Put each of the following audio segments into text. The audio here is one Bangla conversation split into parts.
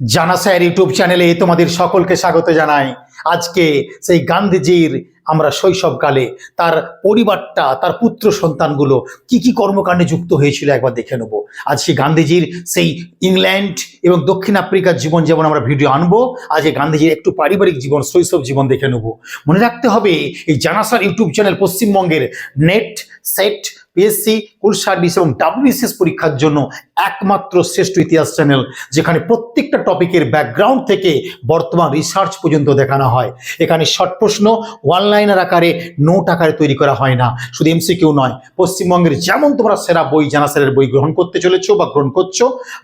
জানা স্যার ইউটিউব চ্যানেলে তোমাদের সকলকে স্বাগত জানাই। আজকে সেই গান্ধীজির আমরা শৈশবকালে তার পরিবারটা, তার পুত্র সন্তানগুলো কি কি কর্মকাণ্ডে যুক্ত হয়েছিল একবার দেখে নেব। আজকে গান্ধীজির সেই ইংল্যান্ড এবং দক্ষিণ আফ্রিকার জীবন যেমন আমরা ভিডিও আনব আজকে গান্ধীজির একটু পারিবারিক জীবন, শৈশব জীবন দেখে নেব। মনে রাখতে হবে, এই জানাসার ইউটিউব চ্যানেল পশ্চিমবঙ্গের নেট, সেট, পিএসসি কুল সার্ভিস এবং ডাব্লিউবিসিএস পরীক্ষার জন্য একমাত্র শ্রেষ্ঠ ইতিহাস চ্যানেল যেখানে প্রত্যেকটা টপিকের ব্যাকগ্রাউন্ড থেকে বর্তমান রিসার্চ পর্যন্ত দেখানো হয়। এখানে শর্ট প্রশ্ন ওয়ানলাইনার আকারে নোট আকারে তৈরি করা হয় না। শুধু এমসিকিউ নয়, পশ্চিমবঙ্গের যেমন তোমরা সেরা বই জানাসারের বই গ্রহণ করতে চলেছো বা গ্রহণ করছ,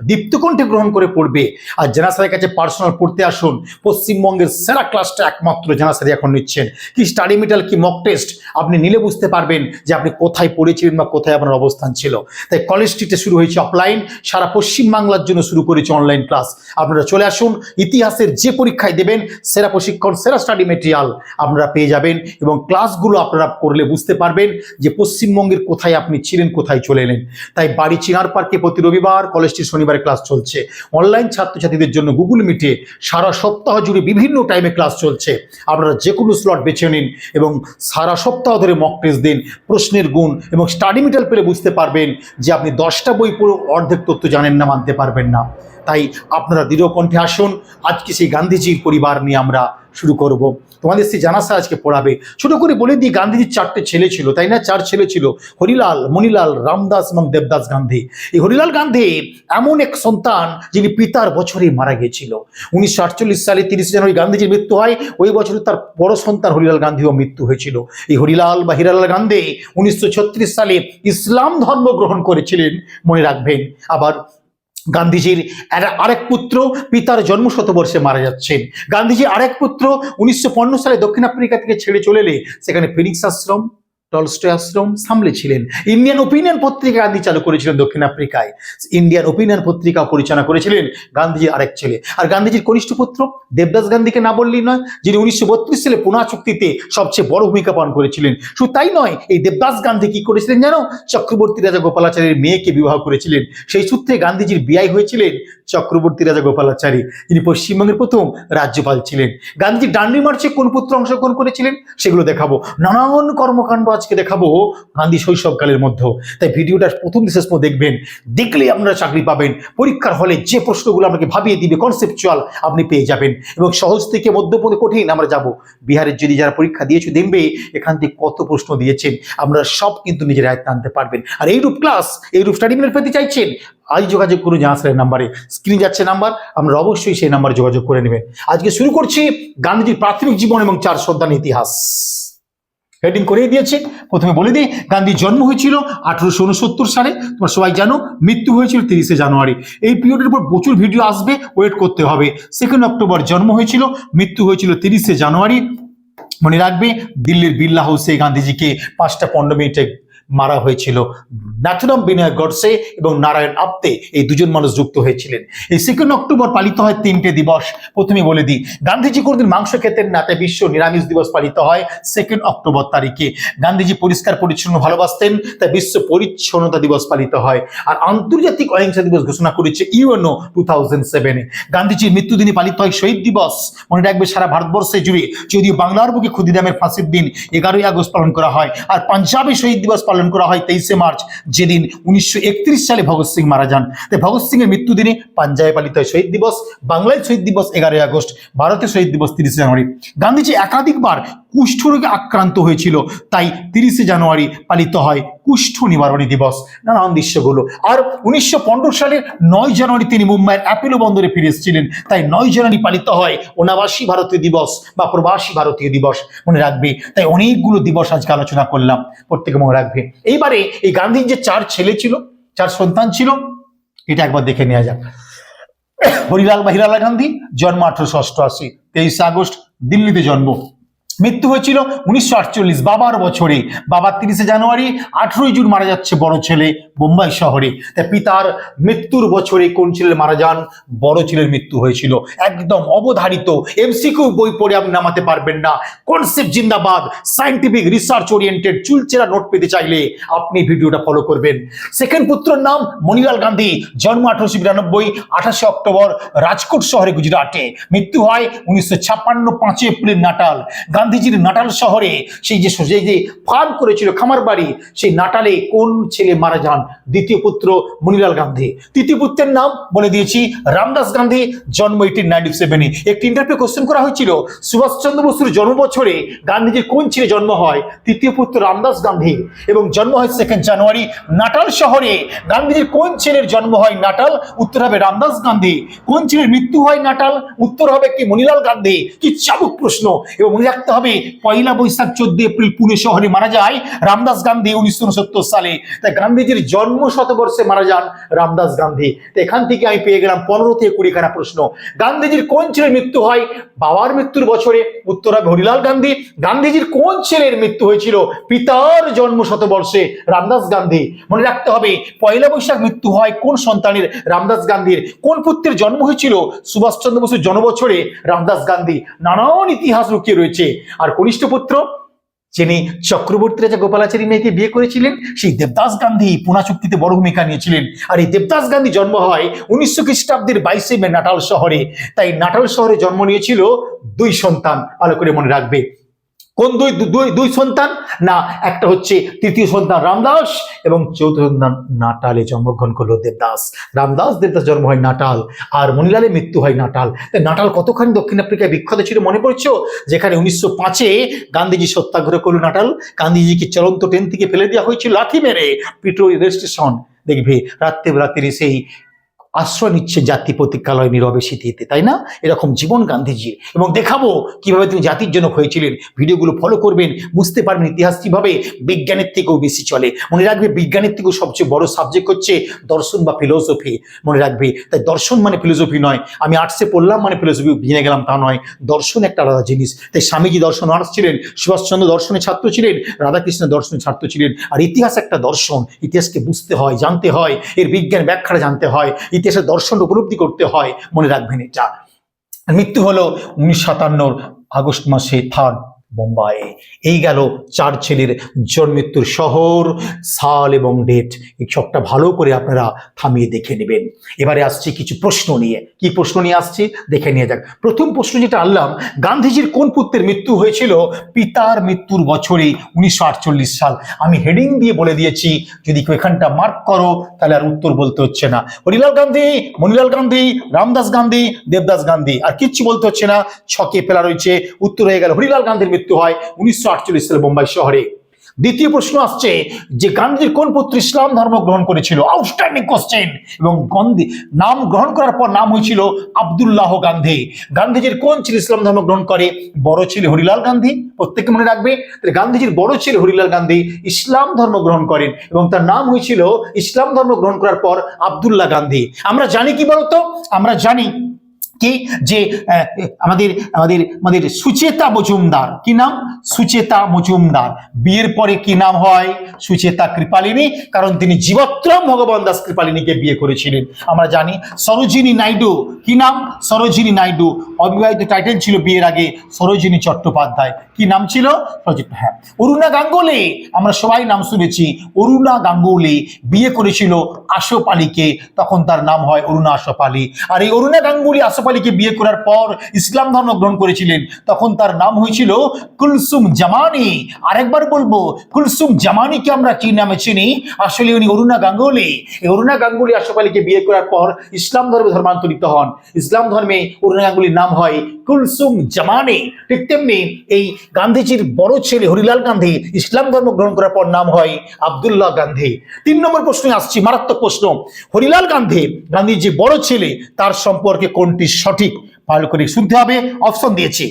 দীপ্তকণ্ঠে গ্রহণ করে পড়বে। আর জানাসারের কাছে পার্সোনাল পড়তে আসুন, পশ্চিমবঙ্গের সেরা ক্লাসটা একমাত্র জানাসারি এখন নিচ্ছেন। কি স্টাডি মেটাল কি মক টেস্ট আপনি নিলে বুঝতে পারবেন যে আপনি কোথায় পড়েছিলেন বা কোথায় আপনার অবস্থান ছিল। তাই কলেজ স্ট্রিটে শুরু হয়েছে অফলাইন সারা পশ্চিম বাংলার জন্য শুরু করেছে অনলাইন ক্লাস আপনারা চলে আসুন, ইতিহাসের যে পরীক্ষায় দেবেন, সেরা প্রশিক্ষণ, সেরা স্টাডি মেটেরিয়াল আপনারা পেয়ে যাবেন এবং ক্লাসগুলো আপনারা করলে বুঝতে পারবেন যে পশ্চিমবঙ্গের কোথায় আপনি ছিলেন, কোথায় চলে এলেন। তাই বাড়ি চিনার পার্কে প্রতি রবিবার কলেজটির শনিবারে ক্লাস চলছে। অনলাইন ছাত্রছাত্রীদের জন্য গুগল মিটে সারা সপ্তাহ জুড়ে বিভিন্ন টাইমে ক্লাস চলছে। আপনারা যে কোনো স্লট বেছে নিন এবং সারা সপ্তাহ ধরে মক টেস্ট দিন, প্রশ্নের গুণ এবং স্টাডি মেটেরিয়াল পেলে বুঝতে পারবেন যে আপনি দশটা বই পুরো অর্ধেক তথ্য জানেন না, মানতে পারবেন না। তাই আপনারা দৃঢ় কণ্ঠে আসুন। আজকে সেই গান্ধীজির পরিবার নিয়ে আমরা শুরু করব। তোমাদের সেই জানাসা আজকে পড়াবে। ছোট করে বলে দিই, গান্ধীজির চারটে ছেলে ছিল, তাই না? চার ছেলে ছিল, হরিলাল, মণিলাল, রামদাস এবং দেবদাস গান্ধী। এই হরিলাল গান্ধী এমন এক সন্তান যিনি পিতার বছরে মারা গিয়েছিল। উনিশশো আটচল্লিশ সালে তিরিশে জানুয়ারি গান্ধীজির মৃত্যু হয়, ওই বছরে তার বড় সন্তান হরিলাল গান্ধীও মৃত্যু হয়েছিল। এই হরিলাল বা হিরালাল গান্ধী উনিশশো ছত্রিশ সালে ইসলাম ধর্ম গ্রহণ করেছিলেন, মনে রাখবেন। আবার গান্ধীজির আরেক পুত্র পিতার জন্ম শতবর্ষে মারা যাচ্ছেন গান্ধীজি আরেক পুত্র উনিশশো পনেরো সালে দক্ষিণ আফ্রিকা থেকে ছেড়ে চলে এলে, সেখানে ফিনিক্স আশ্রম। টলস্টয় আশ্রম সামলেছিলেন ইন্ডিয়ান ওপিনিয়ন পত্রিকা গান্ধী চালু করেছিলেন দক্ষিণ আফ্রিকায়। ইন্ডিয়ান ওপিনিয়ন পত্রিকা পরিচালনা করেছিলেন গান্ধীজির আরেক ছেলে। আর গান্ধীজির কনিষ্ঠ পুত্র দেবদাস গান্ধীকে না বললেই নয়, যিনি উনিশশো বত্রিশ সালে পুনা চুক্তিতে সবচেয়ে বড় ভূমিকা পালন করেছিলেন। শুধু তাই নয়, এই দেবদাস গান্ধী কি করেছিলেন জানো? চক্রবর্তী রাজা গোপালাচারীর মেয়েকে বিবাহ করেছিলেন। সেই সূত্রে গান্ধীজির বিয়াই হয়েছিলেন চক্রবর্তী রাজা গোপালাচারী। যিনি পশ্চিমবঙ্গের প্রথম রাজ্যপাল ছিলেন। গান্ধীজি ডান্ডি মার্চে কোন পুত্র অংশগ্রহণ করেছিলেন? সেগুলো দেখাবো। নানান কর্মকাণ্ড আজকে দেখাবো গান্ধী শৈশবকালের মধ্যেও। তাই ভিডিওটা প্রথম থেকে শেষ দেখবেন। দেখলে আপনারা চাকরি পাবেন। পরীক্ষার হলে যে প্রশ্নগুলো আপনাকে ভাবিয়ে দিবে কনসেপচুয়াল আপনি পেয়ে যাবেন। এবং সহজ থেকে মধ্যপদে কঠিন আমরা যাব। বিহারের যদি যারা পরীক্ষা দিয়েছে, দেখবে এখান থেকে কত প্রশ্ন দিয়েছেন। আপনারা সব কিন্তু নিজের আয়ত্তে আনতে পারবেন। আর এইরূপ ক্লাস এইরূপ স্টাডি মিনার পেতে চাইছেন আজ যোগাযোগ করুন জাহাসের নাম্বারে স্ক্রিন যাচ্ছে নাম্বার আমরা অবশ্যই সেই নাম্বারে যোগাযোগ করে নেবেন। আজকে শুরু করছি গান্ধীজির প্রাথমিক জীবন এবং চার সন্তান ইতিহাস। হেডিং করেই দিয়েছে। প্রথমে বলে দিই গান্ধীর জন্ম হয়েছিল আঠারোশো উনসত্তর সালে। তোমরা সবাই জানো, মৃত্যু হয়েছিল তিরিশে জানুয়ারি। এই পিরিয়ডের উপর প্রচুর ভিডিও আসবে ওয়েট করতে হবে। সেকেন্ড অক্টোবর জন্ম হয়েছিল, মৃত্যু হয়েছিল তিরিশে জানুয়ারি। মনে রাখবে, দিল্লির বিল্লা হাউসে গান্ধীজিকে পাঁচটা পনেরো মিনিটে মারা হয়েছিল। নাথুরাম বিনয় গডসে এবং নারায়ণ আপ্তে এই দুজন মানুষ যুক্ত হয়েছিলেন। এই সেকেন্ড অক্টোবর পালিত হয় তিনটে দিবস। প্রথমে বলে দিই, গান্ধীজি কোনদিন মাংস খেতেন না, তাই বিশ্ব নিরামিষ দিবস পালিত হয় সেকেন্ড অক্টোবর তারিখে। গান্ধীজি পরিষ্কার, পরিচ্ছন্ন ভালোবাসতেন, তাই বিশ্ব পরিচ্ছন্নতা দিবস পালিত হয়। আর আন্তর্জাতিক অহিংসা দিবস ঘোষণা করেছে ইউএনও টু থাউজেন্ড সেভেনে গান্ধীজির মৃত্যুদিনে পালিত হয় শহীদ দিবস। মনে রাখবে, সারা ভারতবর্ষে জুড়ে যদিও বাংলার বুকে ক্ষুদিরামের ফাঁসির দিন এগারোই আগস্ট পালন করা হয়, আর পাঞ্জাবে শহীদ দিবস পালন করা হয় তেইশে মার্চ, যেদিন উনিশশো একত্রিশ সালে ভগৎ সিং মারা যান। তাই ভগৎ সিং এর মৃত্যুদিনে পাঞ্জাবে পালিত হয় শহীদ দিবস, বাংলায় শহীদ দিবস এগারোই আগস্ট, ভারতে শহীদ দিবস তিরিশে জানুয়ারি। গান্ধীজি একাধিকবার কুষ্ঠরোগে আক্রান্ত হয়েছিল, তাই তিরিশে জানুয়ারি পালিত হয় কুষ্ঠ নিবারণী দিবস, নানান দৃশ্যগুলো আর উনিশশো পনেরো সালের নয় জানুয়ারি তিনি মুম্বাইয়ের অ্যাপেলো বন্দরে ফিরে এসেছিলেন। তাই নয় জানুয়ারি পালিত হয় অনাবাসী ভারতীয় দিবস বা প্রবাসী ভারতীয় দিবস। মনে রাখবে, তাই অনেকগুলো দিবস আজকে আলোচনা করলাম। প্রত্যেকে মনে রাখবে। এইবারে এই গান্ধীর যে চার ছেলে ছিল, চার সন্তান ছিল, এটা একবার দেখে নেওয়া যাক। হরিলাল বা হিরালাল গান্ধী, জন্ম আঠারোশো অষ্টআশি, তেইশে আগস্ট, দিল্লিতে জন্ম। মৃত্যু হয়েছিল উনিশশো আটচল্লিশ, বাবার বছরে। বাবার তিরিশে জানুয়ারি, আঠেরোই জুন মারা যাচ্ছে বড় ছেলে বোম্বাই শহরে। তাই পিতার মৃত্যুর বছরে কোন ছেলে মারা যান? বড় ছেলের মৃত্যু হয়েছিল। একদম অবধারিত এমসিকিউ বই পড়ে আপনি নামাতে পারবেন না। কনসেপ্ট জিন্দাবাদ সাইন্টিফিক রিসার্চ ওরিয়েন্টেড চুলচেরা নোট পেতে চাইলে আপনি ভিডিওটা ফলো করবেন। সেকেন্ড পুত্রের নাম মনিলাল গান্ধী, জন্ম আঠারোশো বিরানব্বই, আঠাশে অক্টোবর, রাজকোট শহরে গুজরাটে। মৃত্যু হয় উনিশশো ছাপ্পান্ন পাঁচই এপ্রিল, নাটাল। গান্ধীজির নাটাল শহরে সেই যে যে ফার্ম করেছিল খামার বাড়ি সেই নাটালে কোন ছেলে মারা যান? দ্বিতীয় পুত্র মণিলাল গান্ধী। তৃতীয় পুত্রের নাম বলে দিয়েছি রামদাস গান্ধী, জন্ম এইটিন নাইনটি সেভেনে একটি ইন্টারভিউ কোশ্চেন করা হয়েছিল, সুভাষচন্দ্র বসুর জন্ম বছরে গান্ধীজির কোন ছেলে জন্ম হয়? তৃতীয় পুত্র রামদাস গান্ধী এবং জন্ম হয় সেকেন্ড জানুয়ারি নাটাল শহরে। গান্ধীজির কোন ছেলের জন্ম হয় নাটাল? উত্তর হবে রামদাস গান্ধী। কোন ছেলের মৃত্যু হয় নাটাল? উত্তর হবে কি মনিলাল গান্ধী? কি চাবুক প্রশ্ন? এবং মনে রাখতে হবে। পয়লা বৈশাখ চোদ্দ এপ্রিল পুনে শহরে মারা যায় রামদাস গান্ধী উনিশশো উনসত্তর সালে। তাই গান্ধীজির জন্ম শতবর্ষে মারা যান রামদাস গান্ধী। তো এখান থেকে আমি পেয়ে গেলাম পনেরো থেকে কুড়িখানা প্রশ্ন। গান্ধীজির কোন ছেলের মৃত্যু হয়? বাবার মৃত্যুর বছরে। উত্তর হবে হরিলাল গান্ধী। গান্ধীজির কোন ছেলের মৃত্যু হয়েছিল? পিতার জন্ম শতবর্ষে রামদাস গান্ধী। মনে রাখতে হবে, পয়লা বৈশাখ মৃত্যু হয় কোন সন্তানের? রামদাস গান্ধীর। কোন পুত্রের জন্ম হয়েছিল? সুভাষচন্দ্র বসুর জন্মবছরে রামদাস গান্ধী। নানান ইতিহাস লুকিয়ে রয়েছে। আর কনিষ্ঠ পুত্র, যিনি চক্রবর্তী রাজা গোপালাচারী মেয়েকে বিয়ে করেছিলেন, সেই দেবদাস গান্ধী পুনা চুক্তিতে বড় ভূমিকা নিয়েছিলেন। আর এই দেবদাস গান্ধী জন্ম হয় উনিশশো খ্রিস্টাব্দের বাইশে মে নাটাল শহরে। তাই নাটাল শহরে জন্ম নিয়েছিল দুই সন্তান, ভালো করে মনে রাখবে। কোন দুই দুই দুই সন্তান? না, একটা হচ্ছে তৃতীয় সন্তান রামদাস এবং চৌথ সন্তান নাটালে জন্মগ্রহণ করল দেবদাস। রামদাস, দেবদাস জন্ম হয় নাটাল আর মনিলালের মৃত্যু হয় নাটাল। নাটাল কতখানি দক্ষিণ আফ্রিকায় বিখ্যাত ছিল মনে পড়ছো? যেখানে উনিশশো পাঁচে গান্ধীজি সত্যাগ্রহ করল নাটাল। গান্ধীজিকে চলন্ত ট্রেন থেকে ফেলে দেওয়া হয়েছিল লাথি মেরে। পিটো রেল স্টেশন দেখবে রাত্রে রাত্রে সেই আশ্রয় নিচ্ছে জাতি প্রতীক্ষালয় নীরবে স্মৃতিতে তাই না? এরকম জীবন গান্ধীজির। এবং দেখাবো কীভাবে তিনি জাতির জনক হয়েছিলেন। ভিডিওগুলো ফলো করবেন, বুঝতে পারবেন ইতিহাস কীভাবে বিজ্ঞানের থেকেও বেশি চলে। মনে রাখবে বিজ্ঞানের থেকেও সবচেয়ে বড় সাবজেক্ট হচ্ছে দর্শন বা ফিলোসফি মনে রাখবে, তাই দর্শন মানে ফিলোসফি নয়। আমি আর্টসে পড়লাম মানে ফিলোসফি জেনে গেলাম, তা নয়। দর্শন একটা আলাদা জিনিস। তাই স্বামীজি দর্শন আর্টস ছিলেন, সুভাষচন্দ্র দর্শনের ছাত্র ছিলেন, রাধাকৃষ্ণ দর্শনের ছাত্র ছিলেন। আর ইতিহাস একটা দর্শন। ইতিহাসকে বুঝতে হয়, জানতে হয়। এর বিজ্ঞান ব্যাখ্যাটা জানতে হয়। ইতিহাসের দর্শন উপলব্ধি করতে হয়, মনে রাখবেন এটা। মৃত্যু হলো উনিশ সাতান্নর আগস্ট মাসে থার্ড বোম্বাইয়ে এই গেল চার ছেলের জন্মৃত্যুর শহর, সাল এবং ডেট। এই সবটা ভালো করে আপনারা থামিয়ে দেখে নেবেন। এবারে আসছি কিছু প্রশ্ন নিয়ে। কি প্রশ্ন নিয়ে আসছি? দেখে নিয়ে যাক। প্রথম প্রশ্ন যেটা আনলাম, গান্ধীজির কোন পুত্রের মৃত্যু হয়েছিল? পিতার মৃত্যুর বছরে উনিশশো আটচল্লিশ সাল। আমি হেডিং দিয়ে বলে দিয়েছি, যদি এখানটা মার্ক করো, তাহলে আর উত্তর বলতে হচ্ছে না। হরিলাল গান্ধী, মনিলাল গান্ধী, রামদাস গান্ধী, দেবদাস গান্ধী। আর কিচ্ছু বলতে হচ্ছে না। ছকে ফেলা রয়েছে, উত্তর হয়ে গেল হরিলাল গান্ধীর মৃত্যু হয় উনিশশো আটচল্লিশ সালে বোম্বাই শহরে। দ্বিতীয় প্রশ্ন আসছে যে গান্ধীর কোন পুত্র ইসলাম ধর্ম গ্রহণ করেছিল? আউটস্ট্যান্ডিং কোশ্চেন এবং গান্ধী, নাম গ্রহণ করার পর নাম হয়েছিল আব্দুল্লাহ গান্ধী। গান্ধীজির কোন ছেলে ইসলাম ধর্ম গ্রহণ করে? বড় ছেলে হরিলাল গান্ধী। প্রত্যেকে মনে রাখবে, তাহলে গান্ধীজির বড় ছেলে হরিলাল গান্ধী ইসলাম ধর্ম গ্রহণ করেন এবং তার নাম হয়েছিল ইসলাম ধর্ম গ্রহণ করার পর আব্দুল্লাহ গান্ধী। আমরা জানি কি বলতো? আমরা জানি কি? যে আমাদের আমাদের আমাদের সুচেতা মজুমদার। কি নাম? সুচেতা মজুমদার। বিয়ের পরে কি নাম হয়? সুচেতা কৃপালিনী। কারণ তিনি জীবত্রম ভগবান দাস কৃপালিনীকে বিয়ে করেছিলেন। আমরা জানি সরোজিনী নাইডু। কি নাম? সরোজিনী নাইডু। অবিবাহিত টাইটেল ছিল বিয়ের আগে সরোজিনী চট্টোপাধ্যায়। কি নাম ছিল? হ্যাঁ। অরুণা গাঙ্গুলি। আমরা সবাই নাম শুনেছি, অরুণা গাঙ্গুলি বিয়ে করেছিল আশফ আলীকে তখন তার নাম হয় অরুণা আশোপালি। আর এই অরুণা গাঙ্গুলি আশফ আলীকে বিয়ে করার পর ইসলাম ধর্ম গ্রহণ করেছিলেন, তখন তার নাম হয়েছিল কুলসুম জামানি। আরেকবার বলব, কুলসুম জামানিকে আমরা কি নামে চিনি? আসলে উনি অরুণা গাঙ্গুলি। অরুণা গাঙ্গুলি আশোক আলীকে বিয়ে করার পর ইসলাম ধর্মে ধর্মান্তরিত হন। ইসলাম ধর্মে অরুণা গাঙ্গুলির নাম হয় কুলসুম জামানি। ঠিক তেমনি এই গান্ধীজির বড় ছেলে হরিলাল গান্ধী ইসলাম ধর্ম গ্রহণ করার পর নাম হয় আব্দুল্লাহ গান্ধী। তিন নম্বর প্রশ্নে আসছি, মারাত্মক প্রশ্ন। হরিলাল গান্ধী গান্ধীর যে বড় ছেলে, তার সম্পর্কে কোনটি সঠিক? ভালো করে শুনতে হবে অপশন দিয়েছি।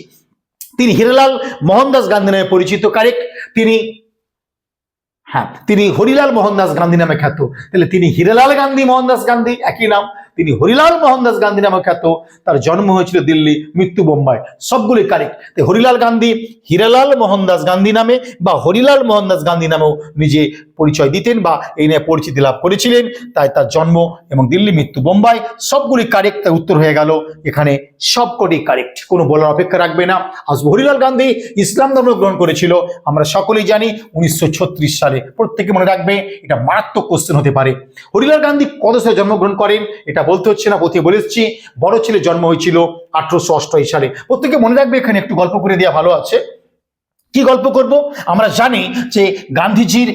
তিনি হিরালাল মোহনদাস গান্ধী নামে পরিচিত কারেক্ট তিনি হ্যাঁ তিনি হরিলাল মোহনদাস গান্ধী নামে খ্যাত। তাহলে তিনি হিরালাল গান্ধী, মোহনদাস গান্ধী, একই নাম। তিনি হরিলাল মোহনদাস গান্ধী নামে খ্যাত। তার জন্ম হয়েছিল দিল্লি, মৃত্যু বোম্বাই। সবগুলি কারেক্ট। হরিলাল গান্ধী, হীরালাল মোহনদাস গান্ধী নামে বা হরিলাল মোহনদাস গান্ধী নামেও নিজে পরিচয় দিতেন বা এই নিয়ে পরিচিতি লাভ করেছিলেন। তাই তার জন্ম এবং দিল্লি, মৃত্যু বোম্বাই সবগুলি কারেক্ট তার উত্তর হয়ে গেল। এখানে সবকটি কারেক্ট। কোনো বলার অপেক্ষা রাখবে না। আসব হরিলাল গান্ধী ইসলাম ধর্ম গ্রহণ করেছিল। আমরা সকলেই জানি উনিশশো ছত্রিশ সালে। প্রত্যেকে মনে রাখবে, এটা মারাত্মক কোশ্চেন হতে পারে। হরিলাল গান্ধী কত সালে জন্মগ্রহণ করেন? এটা বলতে হচ্ছে না পথে বলে এসেছি, বড় ছেলে জন্ম হয়েছিল আঠারোশো অষ্টআশি সালে। প্রত্যেকে মনে রাখবে এখানে একটু গল্প করে দেওয়া ভালো আছে। কি গল্প করব? আমরা জানি যে গান্ধীজির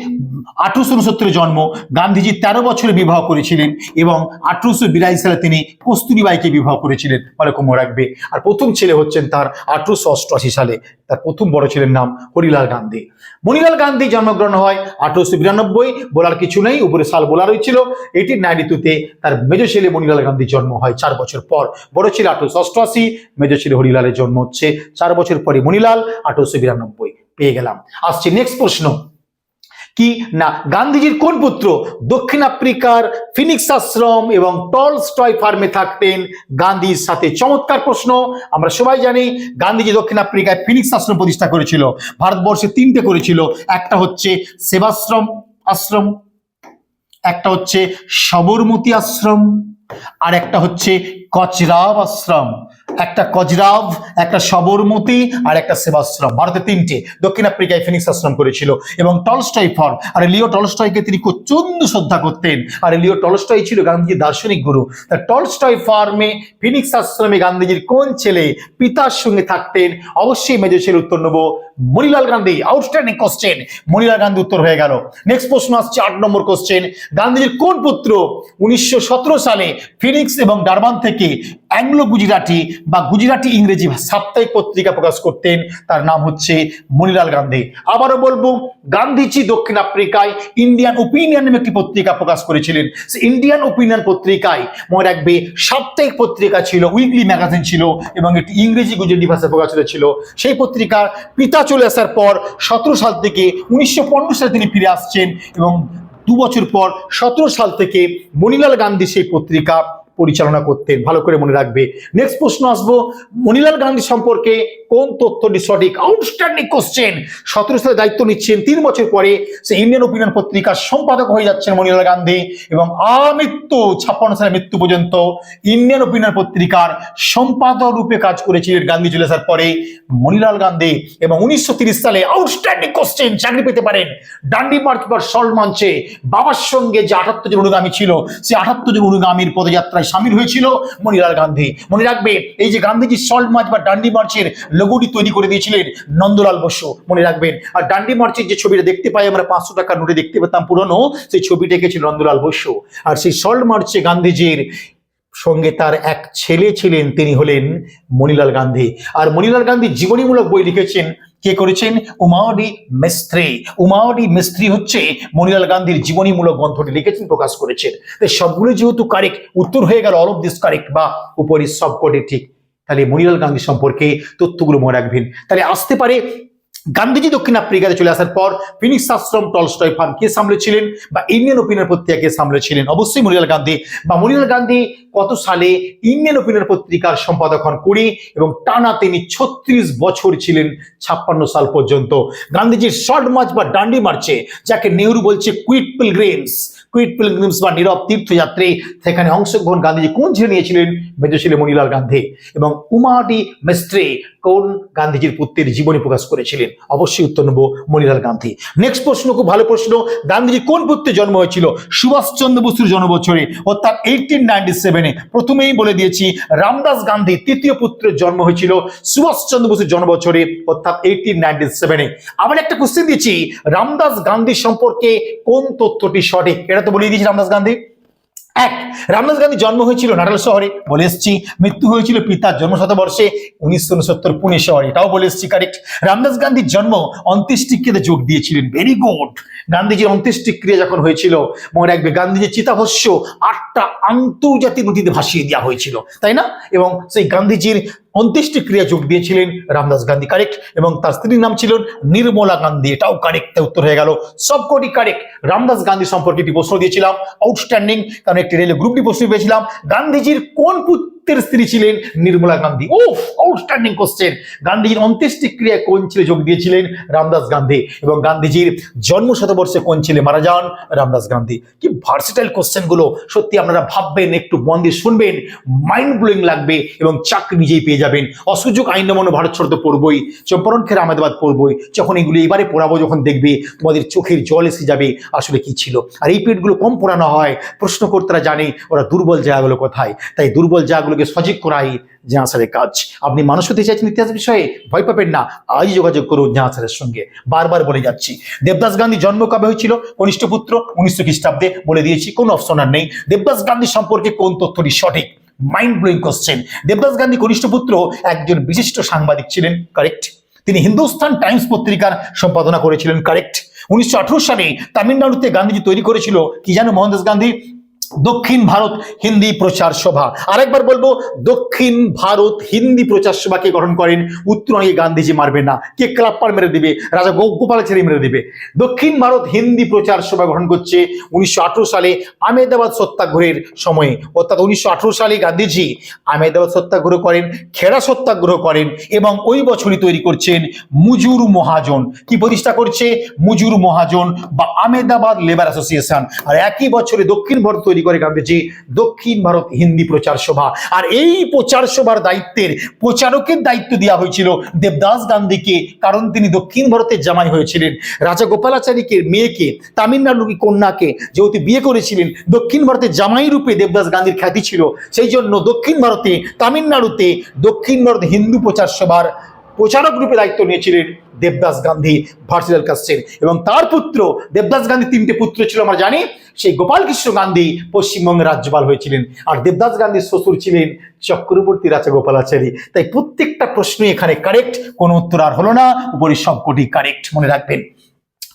আঠারোশো উনসত্তরে জন্ম। গান্ধীজি তেরো বছরে বিবাহ করেছিলেন এবং আঠারোশো বিরাশি সালে তিনি কস্তুরীবাইকে বিবাহ করেছিলেন। বলে মনে রাখবে। আর প্রথম ছেলে হচ্ছেন তার আঠারোশো অষ্টআশি সালে। তার প্রথম বড় ছেলের নাম হরিলাল গান্ধী। মণিলাল গান্ধী জন্মগ্রহণ হয় আঠারোশো বিরানব্বই। বলার কিছু নেই। উপরে সাল বলা রয়েছিল এইটিন নাইনটি তার মেজ ছেলে মণিলাল গান্ধীর জন্ম হয় চার বছর পর। বড় ছেলে আঠারোশো অষ্টআশি, মেজ ছেলে হরিলালের জন্ম হচ্ছে চার বছর পরে মণিলাল, আঠারোশো বিরানব্বই। পেয়ে গেলাম। আসছে নেক্সট প্রশ্ন। কি? না, গান্ধীজির কোন পুত্র? দক্ষিণ আফ্রিকার ফিনিক্স আশ্রম এবং টল টলস্টয় ফার্মে থাকতেন গান্ধীর সাথে। চমৎকার প্রশ্ন। আমরা সবাই জানি গান্ধীজি দক্ষিণ আফ্রিকায় ফিনিক্স আশ্রম প্রতিষ্ঠা করেছিল, ভারতবর্ষে তিনটে করেছিল। একটা হচ্ছে সেবাশ্রম আশ্রম, একটা হচ্ছে সবরমতী আশ্রম, আর একটা হচ্ছে কচরাব আশ্রম। একটা কজরাভ, একটা সবরমতি আর একটা সেবাশ্রম। ভারতে তিনটে। দক্ষিণ আফ্রিকায় ফিনিক্স আশ্রম করেছিল। এবং টলস্টয় ফর্ম আর লিও টলস্টয়কে তিনি প্রচণ্ড শ্রদ্ধা করতেন। আর লিও টলস্টয় ছিল গান্ধীজির দার্শনিক গুরু। তা টলস্টয় ফার্মে ফিনিক্স আশ্রমে গান্ধীজির কোন ছেলে পিতার সঙ্গে থাকতেন? অবশ্যই মেজর ছেলে উত্তর নেব। মণিলাল গান্ধী আউটস্ট্যান্ডিং কোশ্চেন মনিলাল গান্ধী উত্তর হয়ে গেল। নেক্সট প্রশ্ন আসছে আট নম্বর কোশ্চেন গান্ধীজির কোন পুত্র উনিশশো সতেরো সালে ফিনিক্স এবং ডারবান থেকে অ্যাংলো গুজরাটি বা গুজরাটি ইংরেজি সাপ্তাহিক পত্রিকা প্রকাশ করতেন? তার নাম হচ্ছে মণিলাল গান্ধী। আবারও বলব, গান্ধীজি দক্ষিণ আফ্রিকায় ইন্ডিয়ান ওপিনিয়ন নামে একটি পত্রিকা প্রকাশ করেছিলেন। সে ইন্ডিয়ান ওপিনিয়ন পত্রিকায় মনে রাখবে, সাপ্তাহিক পত্রিকা ছিল উইকলি ম্যাগাজিন ছিল এবং একটি ইংরেজি, গুজরাটি ভাষায় প্রকাশিত ছিল। সেই পত্রিকার পিতা চলে আসার পর সতেরো সাল থেকে উনিশশো পনেরো সালে তিনি ফিরে আসছেন এবং দু বছর পর সতেরো সাল থেকে মণিলাল গান্ধী সেই পত্রিকা পরিচালনা করতেন ভালো করে মনে রাখবে। নেক্সট প্রশ্ন আসব মণিলাল গান্ধী সম্পর্কে কোন তথ্যটি সঠিক? আউটস্ট্যান্ডিং কোশ্চেন সতেরো সালে দায়িত্ব নিচ্ছেন, তিন বছর পরে সে ইন্ডিয়ান ওপিনিয়ন পত্রিকার সম্পাদক হয়ে যাচ্ছেন মনিলাল গান্ধী এবং আমৃত্যু, ছাপ্পান্ন সালে মৃত্যু পর্যন্ত ইন্ডিয়ান ওপিনিয়ন পত্রিকার সম্পাদক রূপে কাজ করেছিলেন গান্ধী চলে আসার পরে মণিলাল গান্ধী এবং উনিশশো সালে আউটস্ট্যান্ডিং কোশ্চেন চাকরি পেতে পারেন। ডান্ডি মার্চ বা সল মঞ্চে বাবার সঙ্গে যে আটাত্তর জন অনুগামী ছিল, সে আটাত্তর জন অনুগামীর পদযাত্রায় সামিল হয়েছিল মণিলাল গান্ধী। মনে রাখবে, এই যে গান্ধীজি সল্ট মার্চ বা ডান্ডি মার্চের লোগোটি তৈরি করে দিয়েছিলেন নন্দলাল বসু। মনে রাখবেন, আর ডান্ডি মার্চের যে ছবিটা দেখতে পাই আমরা, পাঁচশো টাকার নোটে দেখতে পেতাম পুরনো, সেই ছবিটা এঁকেছিল নন্দলাল বসু। আর সেই সল্ট মার্চে গান্ধীজির সঙ্গে তার এক ছেলে ছিলেন, তিনি হলেন মণিলাল গান্ধী। আর মণিলাল গান্ধী জীবনীমূলক বই লিখেছেন কে করেছেন? উমাওয়াডি মিস্ত্রি। উমাওয়াডি মিস্ত্রি হচ্ছে মনিলাল গান্ধীর জীবনীমূলক গ্রন্থটি লিখেছেন, প্রকাশ করেছেন। তাই সবগুলো যেহেতু কারেক্ট, উত্তর হয়ে গেল অল অফ দিস কারেক্ট, বা উপরের সবকটি ঠিক। তাহলে মনিলাল গান্ধী সম্পর্কে তথ্যগুলো মনে রাখবেন। তাহলে আসতে পারে গান্ধীজি দক্ষিণ আফ্রিকাতে চলে আসার পর ফিনিক্স আশ্রম টলস্টয় ফার্ম কে সামলেছিলেন বা ইন্ডিয়ান ওপিনিয়ন পত্রিকা কে সামলেছিলেন? অবশ্যই মনিলাল গান্ধী। বা মনিলাল গান্ধী কত সালে ইন্ডিয়ান ওপিনিয়ন পত্রিকার সম্পাদক হন কুড়ি এবং টানা তিনি ছত্রিশ বছর ছিলেন ছাপ্পান্ন সাল পর্যন্ত। গান্ধীজির শর্ট মার্চ বা ডান্ডি মার্চে যাকে নেহরু বলছে কুইট পিলগ্রিমস কুইট পিলগ্রিমস বা নীরব তীর্থযাত্রী, সেখানে অংশগ্রহণ গান্ধীজি কোন ছেলে নিয়েছিলেন? মেজর ছিলেন মনিলাল গান্ধী এবং উমাডি মিস্ত্রি কোন গান্ধীজির পুত্রের জীবনী প্রকাশ করেছিলেন? অবশ্যই উত্তর নেব মনিলাল গান্ধী। নেক্সট প্রশ্ন, খুব ভালো প্রশ্ন। গান্ধীজি কোন পুত্রে জন্ম হয়েছিল? সুভাষচন্দ্র বসুর জন্ম বছরে অর্থাৎ এইটিন নাইনটি সেভেনে প্রথমেই বলে দিয়েছি, রামদাস গান্ধী তৃতীয় পুত্রের জন্ম হয়েছিল সুভাষচন্দ্র বসুর জন্ম বছরে অর্থাৎ এইটিন নাইনটি সেভেনে আবার একটা কোশ্চেন দিচ্ছি রামদাস গান্ধী সম্পর্কে কোন তথ্যটি সঠিক? এটা তো বলে দিয়েছি রামদাস গান্ধী। এক, রামদাস গান্ধী জন্ম হয়েছিল নাটাল শহরে, বলে এসছি। মৃত্যু হয়েছিল পিতার জন্ম শতবর্ষে উনিশশো উনসত্তর পুনে শহরে, এটাও বলে এসছি কারেক্ট রামদাস গান্ধীর জন্ম অন্ত্যেষ্টিক্রিয়াতে যোগ দিয়েছিলেন ভেরি গুড গান্ধীজির অন্ত্যেষ্টিক্রিয়া যখন হয়েছিল, মনে রাখবে, গান্ধীজির চিতাভস্য আটটা আন্তর্জাতিক নদীতে ভাসিয়ে দেওয়া হয়েছিল, তাই না? এবং সেই গান্ধীজির অন্ত্যেষ্টি ক্রিয়া যোগ দিয়েছিলেন রামদাস গান্ধী কারেক্ট এবং তার স্ত্রীর নাম ছিল নির্মলা গান্ধী। এটাও কারেক্ট উত্তর হয়ে গেল। সবকটি কারেক্ট রামদাস গান্ধী সম্পর্কে একটি প্রশ্ন দিয়েছিলাম আউটস্ট্যান্ডিং কারণ একটি রেলে গ্রুপটি প্রশ্ন পেয়েছিলাম। গান্ধীজির কোন পুত্রের স্ত্রী ছিলেন নির্মলা গান্ধী। ও আউটস্ট্যান্ডিং কোশ্চেন গান্ধীজির অন্ত্যেষ্টি ক্রিয়ায় কোন ছেলে যোগ দিয়েছিলেন? রামদাস গান্ধী। এবং গান্ধীজির জন্ম শতবর্ষে কোন ছেলে মারা যান? রামদাস গান্ধী। কি ভার্সিটাইল কোশ্চেনগুলো সত্যি আপনারা ভাববেন একটু মন দিয়ে শুনবেন মাইন্ড ব্লোয়িং লাগবে এবং চাকরি নিজেই পেয়ে যাবেন। অসুযোগ আইন নমন ভারত ছড় তো পড়বই চম্পারণ খের আহমেদাবাদ পড়বই। যখন এগুলো এবারে পড়াবো যখন দেখবে তোমাদের চোখের জল এসে যাবে আসলে কি ছিল? আর এই পেটগুলো কম পড়ানো হয় প্রশ্নকর্তারা জানে ওরা দুর্বল জায়গাগুলো কোথায়? তাই দুর্বল জায়গাগুলোকে সজীব করাই জাহাসারের কাজ। আপনি মানুষ হতে চাইছেন ইতিহাস বিষয়ে, ভয় পাবেন না। আজই যোগাযোগ করুন জাহাসারের সঙ্গে। বারবার বলে যাচ্ছি, দেবদাস গান্ধী জন্ম কবে হয়েছিল? কনিষ্ঠ পুত্র উনিশশো খ্রিস্টাব্দে বলে দিয়েছি, কোনো অপশন আর নেই। দেবদাস গান্ধী সম্পর্কে কোন তথ্যটি সঠিক? Mind blowing question Devdas Gandhi কনিষ্ঠ পুত্র একজন বিশিষ্ট সাংবাদিক ছিলেন কারেক্ট তিনি হিন্দুস্তান টাইমস পত্রিকার সম্পাদনা করেছিলেন কারেক্ট উনিশশো আঠারো সালে তামিলনাড়ুতে গান্ধীজি তৈরি করেছিল, কি জানো মোহনদাস গান্ধী? দক্ষিণ ভারত হিন্দি প্রচার সভা। আরেকবার বলব, দক্ষিণ ভারত হিন্দি প্রচার সভাকে গঠন করেন উত্তরণে গান্ধীজি মারবে না। কে ক্লাপ্পার মেরে দিবে? রাজা গোপালাচারী মেরে দিবে। দক্ষিণ ভারত হিন্দি প্রচার সভা গঠন করছে উনিশশো আঠেরো সালে আমেদাবাদ সত্যাগ্রহের সময়ে। অর্থাৎ উনিশশো আঠারো সালে গান্ধীজি আমেদাবাদ সত্যাগ্রহ করেন, খেড়া সত্যাগ্রহ করেন এবং ওই বছরই তৈরি করছেন মুজুর মহাজন। কি প্রতিষ্ঠা করছে? মুজুর মহাজন বা আমেদাবাদ লেবার অ্যাসোসিয়েশন। আর একই বছরে দক্ষিণ ভারত তৈরি করে গান্ধীজি, দক্ষিণ ভারত হিন্দি প্রচার সভা। আর এই প্রচার সভার দায়িত্বের প্রচারকের দায়িত্ব দেওয়া হয়েছিল দেবদাস গান্ধীকে, কারণ তিনি দক্ষিণ ভারতের জামাই হয়েছিলেন। রাজা গোপালাচারীকে, মেয়েকে, তামিলনাড়ুর কন্যাকে যেহেতু বিয়ে করেছিলেন, দক্ষিণ ভারতের জামাই রূপে দেবদাস গান্ধীর খ্যাতি ছিল। সেই জন্য দক্ষিণ ভারতে, তামিলনাড়ুতে দক্ষিণ ভারত হিন্দু প্রচার সভার প্রচারক রূপে দায়িত্ব নিয়েছিলেন দেবদাস গান্ধী ভার্সিদাল কাশ্যের এবং তার পুত্র, দেবদাস গান্ধী তিনটে পুত্র ছিল, আমরা জানি, সেই গোপাল কৃষ্ণ গান্ধী পশ্চিমবঙ্গের রাজ্যপাল হয়েছিলেন। আর দেবদাস গান্ধীর শ্বশুর ছিলেন চক্রবর্তী রাজা গোপালাচারী তাই প্রত্যেকটা প্রশ্নই এখানে কারেক্ট কোনো উত্তর আর হলো না উপরে সবকটি কারেক্ট মনে রাখবেন।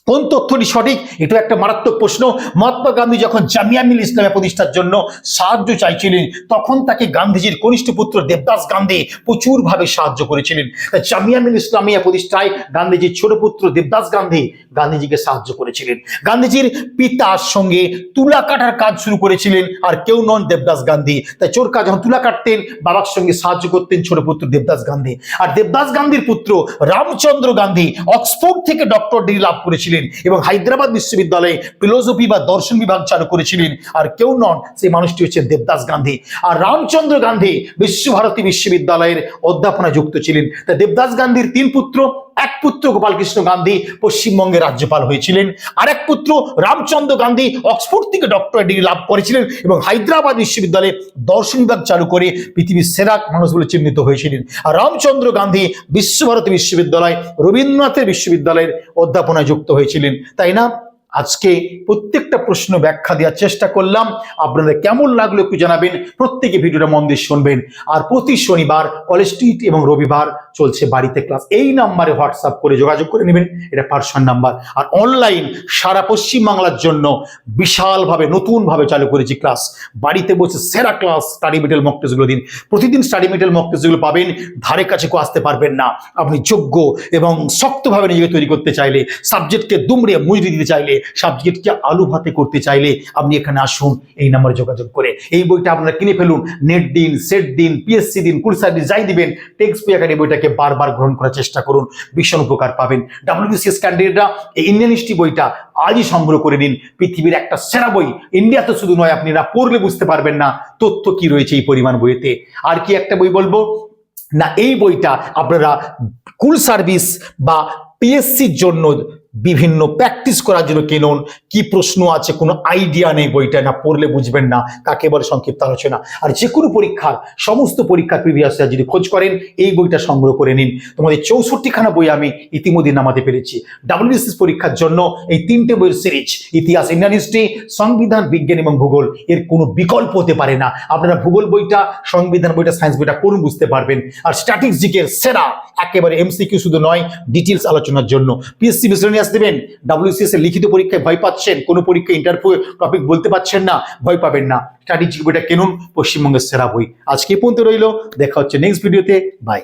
কোন তথ্যটি সঠিক? এটা একটা মারাত্মক প্রশ্ন। মহাত্মা গান্ধী যখন জামিয়া মিল ইসলামে প্রতিষ্ঠার জন্য সাহায্য চাইছিলেন, তখন তাকে গান্ধীজির কনিষ্ঠ পুত্র দেবদাস গান্ধী প্রচুরভাবে সাহায্য করেছিলেন। তাই জামিয়া মিল ইসলামিয়া প্রতিষ্ঠায় গান্ধীজির ছোট পুত্র দেবদাস গান্ধী গান্ধীজিকে সাহায্য করেছিলেন। গান্ধীজির পিতার সঙ্গে তুলা কাটার কাজ শুরু করেছিলেন, আর কেউ নন দেবদাস গান্ধী। তাই চোরকা যখন তুলা কাটতেন, বাবার সঙ্গে সাহায্য করতেন ছোট পুত্র দেবদাস গান্ধী। আর দেবদাস গান্ধীর পুত্র রামচন্দ্র গান্ধী অক্সফোর্ড থেকে ডক্টর ডিগ্রি লাভ করেছিলেন। এবং হায়দ্রাবাদ বিশ্ববিদ্যালয়ে ফিলোসফি বা দর্শন বিভাগ চালু করেছিলেন। আর কেউ নন, সেই মানুষটি হচ্ছে দেবদাস গান্ধী। আর রামচন্দ্র গান্ধী বিশ্বভারতী বিশ্ববিদ্যালয়ের অধ্যাপনা যুক্ত ছিলেন। তা দেবদাস গান্ধীর তিন পুত্র এক পুত্র গোপালকৃষ্ণ গান্ধী পশ্চিমবঙ্গের রাজ্যপাল হয়েছিলেন, আর এক পুত্র রামচন্দ্র গান্ধী অক্সফোর্ড থেকে ডক্টরেট ডিগ্রি লাভ করেছিলেন এবং হায়দ্রাবাদ বিশ্ববিদ্যালয়ে দর্শন বিভাগ চালু করে পৃথিবীর সেরা মানুষ বলে চিহ্নিত হয়েছিলেন। আর রামচন্দ্র গান্ধী বিশ্বভারতী বিশ্ববিদ্যালয়, রবীন্দ্রনাথের বিশ্ববিদ্যালয়ের অধ্যাপনায় যুক্ত হয়েছিলেন। তাই না? আজকে প্রত্যেকটা প্রশ্ন ব্যাখ্যা দেওয়ার চেষ্টা করলাম। আপনাদের কেমন লাগল একটু জানাবেন। প্রত্যেকে ভিডিওটা মন দিয়ে শুনবেন। আর প্রতি শনিবার, কলেজ স্ট্রিট এবং রবিবার চলছে বাড়িতে ক্লাস এই নাম্বারে হোয়াটসঅ্যাপ করে যোগাযোগ করে নেবেন, এটা পার্সোনাল নাম্বার আর অনলাইন সারা পশ্চিমবাংলার জন্য বিশালভাবে, নতুনভাবে চালু করেছি ক্লাস বাড়িতে বসে সেরা ক্লাস স্টাডি মেটেল মক টেস্টগুলো দিন। প্রতিদিন স্টাডি মেটেল মক টেস্টগুলো পাবেন, ধারে কাছে কেউ আসতে পারবেন না। আপনি যোগ্য এবং শক্তভাবে নিজেকে তৈরি করতে চাইলে সাবজেক্টকে দুমড়ে মুজড়ি দিতে চাইলে সাবজেক্টকে আলু ভাতে করতে চাইলে, আপনি এখানে আসুন, এই নাম্বারে যোগাযোগ করে। এই বইটা আপনারা কিনে ফেলুন নেট দিন সেট দিন পিএসসি দিন কুলসার দিন, যাই দিবেন টেক্সট বই আকারে বইটাকে বারবার গ্রহণ করার চেষ্টা করুন, ভীষণ উপকার পাবেন। ডাব্লিউবিসিএস ক্যান্ডিডেটরা এই ইন্ডিয়ান হিস্ট্রি বইটা আজই সংগ্রহ করে নিন। পৃথিবীর একটা সেরা বই। ইন্ডিয়াতে শুধু নয় আপনারা পড়লে বুঝতে পারবেন না তথ্য কি রয়েছে এই পরিমাণ বইতে আর কি একটা বই বলব? না, এই বইটা আপনারা কুল সার্ভিস বা পিএসসির জন্য বিভিন্ন প্র্যাকটিস করার জন্য কিনুন কি প্রশ্ন আছে, কোনো আইডিয়া নেই বইটা, না পড়লে বুঝবেন না, কাকে বলে সংক্ষিপ্ত আলোচনা। আর যে কোনো পরীক্ষার, সমস্ত পরীক্ষার প্রিভিয়াস যদি খোঁজ করেন, এই বইটা সংগ্রহ করে নিন। তোমাদের চৌষট্টিখানা বই আমি ইতিমধ্যে নামাতে পেরেছি। ডাব্লিউবিসিএস পরীক্ষার জন্য এই তিনটে বইয়ের সিরিজ ইতিহাস, ইন্ডিয়ান হিস্ট্রি সংবিধান, বিজ্ঞান এবং ভূগোল, এর কোনো বিকল্প হতে পারে না। আপনারা ভূগোল বইটা, সংবিধান বইটা সায়েন্স বইটা পড়ুন, বুঝতে পারবেন। আর স্ট্যাটিক্স জিকের সেরা, একেবারে এমসিকিউ শুধু নয় ডিটেলস আলোচনার জন্য। পিএসসি মিসলেনিয়াস উপন্যাস দেবেন ডাব্লিউসিএস এর লিখিত পরীক্ষায় ভয় পাচ্ছেন, কোনো পরীক্ষা ইন্টারভিউ টপিক বলতে পারছেন না, ভয় পাবেন না। স্টাডি বইটা কেনুন পশ্চিমবঙ্গের সেরা বই। আজকে পর্যন্ত রইল। দেখা হচ্ছে নেক্সট ভিডিওতে বাই